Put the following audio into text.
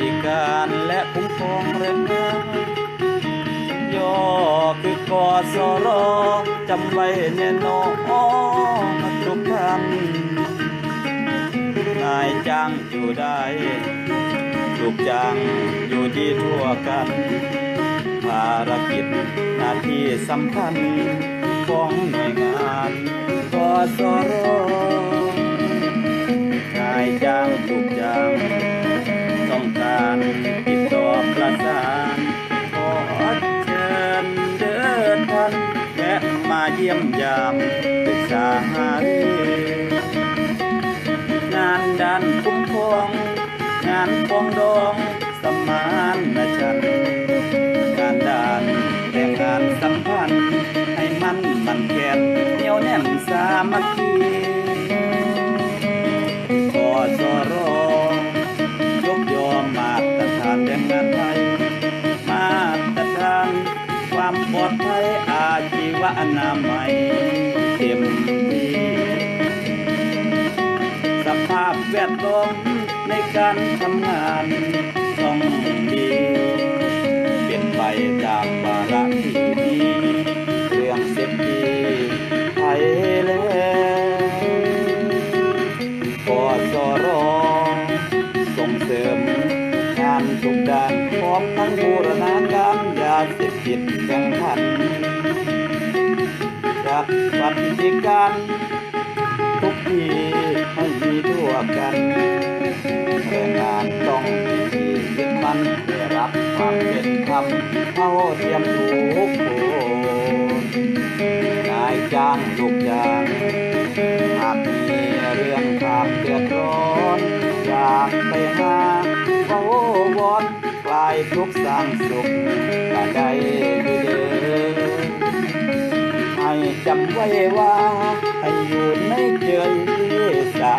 ดิการและคุ้มครองแรงงานย่อคือกอสรอจำไว้แน่นอนทุกท่านนายจ้างอยู่ได้ลูกจ้างอยู่ที่ทั่วกัน ภารกิจหน้าที่สำคัญของหน่วยงานกอสรอ แวะมาเยี่ยมยามปรึกษาหารืองานด้านคุ้มครองงานปองดองสมานนะฉันงานด้านแรงงานสัมพันธ์ให้มันมันแกนเหนียวแน่นสามัคคีกสรอยกยอมาตรฐานแรงงานไทยมาตรฐานความปลอดภัย อาชีวอนามัยเต็มที่สภาพแวดล้อมในการทำงานต้องดีเป็นไปตามวาระที่ดีเรื่องเสพติไทยแล้วกสรส่งเสริมงานทุกด้านพร้อมทั้งบูรณาการยาเสพติดแข่งขัน จัดปฏิการทุกทีให้มีทั่วกันแรงงานต้องมีที่ยึดมันได้รับความเป็นธรรมเท่าเทียมทุกคนนายจ้างลูกจ้างหากมีเรื่องความเดือดร้อนอยากไปหาเขาวอนคลายทุกสร้างสุขก็ได้อยู่เด้ จำไว้ว่า ให้อยู่ในเจยสะ